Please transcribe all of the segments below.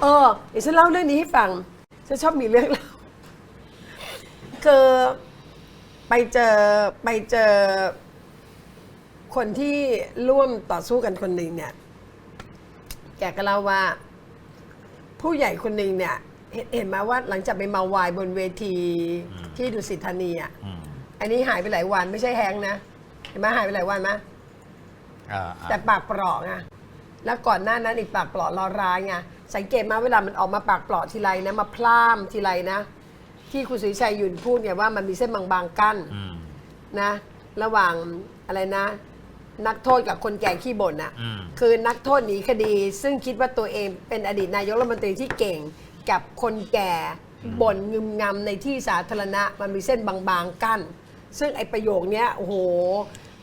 เออเดี๋ยวฉันเล่าเรื่องนี้ให้ฟัง ฉันชอบมีเรื่องเล่าคือไปเจอไปเจอ คนที่ร่วมต่อสู้กันคนหนึ่งเนี่ย แกก็เล่าว่า ผู้ใหญ่คนหนึ่งเนี่ย เห็นเห็นไหมาว่าหลังจากไปเมาวายบนเวทีที่ดุสิตธานีอะ อืมอันนี้หายไปหลายวันไม่ใช่แฮงก์นะ เห็นไหมหายไปหลายวันไหมอ่าแต่ปากเปราะไงแล้วก่อนหน้านั้นอีกปากเปราะรอร้ายไง สังเกตมาเวลามันออกมาปากเปราะทีไรนะมาพล่ามทีไรนะ ที่คุณสุริชัยหยุ่นพูดเนี่ยว่ามันมีเส้นบางๆกั้นอืมนะ ระหว่างอะไรนะ นักโทษกับคนแก่ขี้บ่นอะอืม คือนักโทษหนีคดี ซึ่งคิดว่าตัวเองเป็นอดีตนายกรัฐมนตรีที่เก่งกับคนแก่บ่นงึมงำในที่สาธารณะมันมีเส้นบางๆกั้น ซึ่งไอ้ประโยคเนี้ยโอ้โห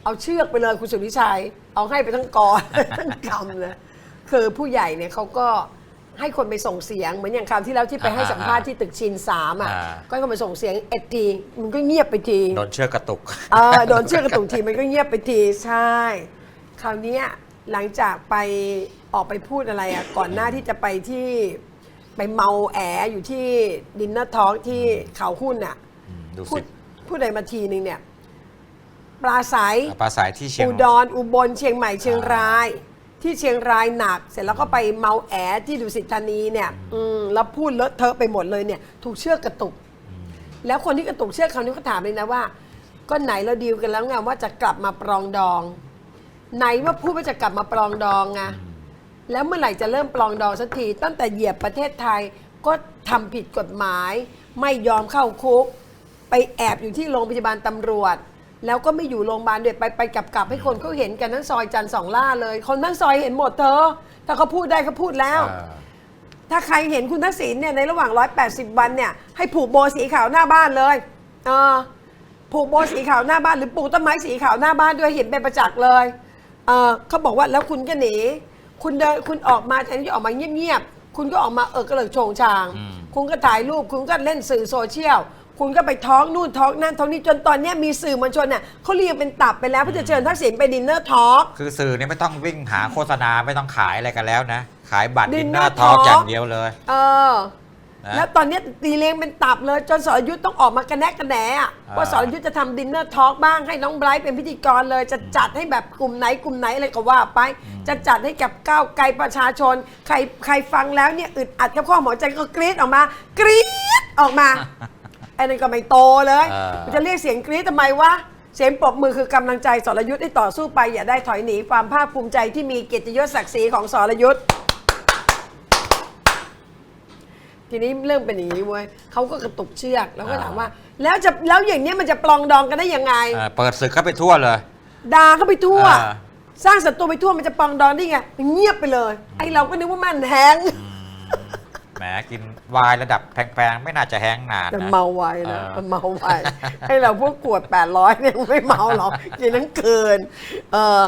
เอาเชือกไปเลยคุณสุริชัย เอาให้ไปทั้งกอ ทั้งกำเลยคือผู้ใหญ่เนี่ยเขาก็ ให้คนไปส่งเสียงเหมือนอย่างคราวที่แล้วที่ไปให้สัมภาษณ์ที่ตึกชินสามอะอ่าก็เข้ามาส่งเสียงเอ็ดทีมันก็เงียบไปทีโดนเชือกกระตุกเออโดนเชือกกระตุกทีมันก็เงียบไปทีใช่ คราวเนี้ยหลังจากไปออกไปพูดอะไรอะก่อนหน้าที่จะไปที่ไปเมาแออยู่ที่ดินเนอร์ทอล์กที่เขาหุ้นอะอืมดูพูสิดพูดอะไรมาทีนึงเนี่ยปลาใสปลาสายที่เชียงอุดรอุบลเชียงใหม่เชียงราย ที่เชียงรายหนัก เสร็จแล้วก็ไปเมาแอที่ดุสิตธานีเนี่ยอืมแล้วพูดเลอะเทอะไปหมดเลยเนี่ย ถูกเชือกกระตุก แล้วคนที่กระตุกเชือกคราวนี้เขาถามเลยนะว่า ก็ไหนเราดีลกันแล้วไงว่าจะกลับมาปรองดอง ไหนว่าพูดว่าจะกลับมาปรองดองไงแล้วเมื่อไหร่จะเริ่มปรองดองสักที ตั้งแต่เหยียบประเทศไทยก็ทำผิดกฎหมาย ไม่ยอมเข้าคุก ไปแอบอยู่ที่โรงพยาบาลตำรวจ แล้วก็ไม่อยู่โรงพยาบาลด้วยไปไปกลับกลับให้คนเขาเห็นกันทั้งซอยจันทร์สองล่าเลย คนทั้งซอยเห็นหมดเธอ ถ้าเขาพูดได้เขาพูดแล้ว อ่าถ้าใครเห็นคุณทักษิณเนี่ยในระหว่าง 180 วันเนี่ยให้ผูกโบสีขาวหน้าบ้านเลยเออผูกโบสีขาวหน้าบ้านหรือปลูกต้นไม้สีขาวหน้าบ้านด้วยเห็นเป็นประจักษ์เลยเออเขาบอกว่าแล้วคุณก็หนีคุณเดินคุณออกมาแทนที่จะออกมาเงียบๆคุณก็ออกมาเออกระเลิกโฉงชาง อืม คุณก็ถ่ายรูปคุณก็เล่นสื่อโซเชียล คุณก็ไปท้องนู่นท้องนั่นท้องนี้จนตอนเนี้ยมีสื่อมวลชนเนี่ยเขาเรียงเป็นตับไปแล้วเพื่อจะเชิญทักษิณไปดินเนอร์ทอล์ก คือสื่อเนี่ยไม่ต้องวิ่งหาโฆษณาไม่ต้องขายอะไรกันแล้วนะ ขายบัตร Dinner ดินเนอร์ทอล์ก Talk อย่างเดียวเลยเออ นะ แล้วตอนนี้ตีเลี้ยงเป็นตับเลย จนสรยุทธ์ต้องออกมากระแนกกระแหนอะอ่า ว่าสรยุทธ์จะทำดินเนอร์ทอล์กบ้างให้น้องไบรท์เป็นพิธีกรเลย จะจัดให้แบบกลุ่มไหนกลุ่มไหนอะไรก็ว่าไป จะจัดให้กับก้าวไกลประชาชน ใครใครฟังแล้วเนี่ยอึดอัดกับข้อหมอใจก็กรี๊ดออกมากรี๊ดออกมา ไอ้นั่นก็ไม่โตเลยอ่ามั นจะเรียกเสียงกรี๊ดทำไมวะเสียงปรบมือคือกำลังใจสรยุทธ์ให้ต่อสู้ไป อย่าได้ถอยหนีความภาคภูมิใจที่มีเกียรติยศศักดิ์ศรีของสรยุทธ์ ทีนี้เรื่องเป็นอย่างนี้เว้ยเขาก็กระตุกเชือกแล้วก็อ่าถามว่า แล้วจะแล้วอย่างเนี้ยมันจะปลองดองกันได้ยังไง อ่าเปิดศึกเข้าไปทั่วเลย ด่าเขาไปทั่ว อ่า สร้างศัตรูไปทั่วมันจะปลองดองได้ไงมันเงียบไปเลย ไอ้เราก็นึกว่ามันแฮง แหมกินไวายระดับแพงๆ ไม่น่าจะแห้งนานแต่นะ เมาไวนะเออ เมาไวให้เราพวกขวด 800เนี่ยไม่เมาหรอกกินทั้งคืนเออ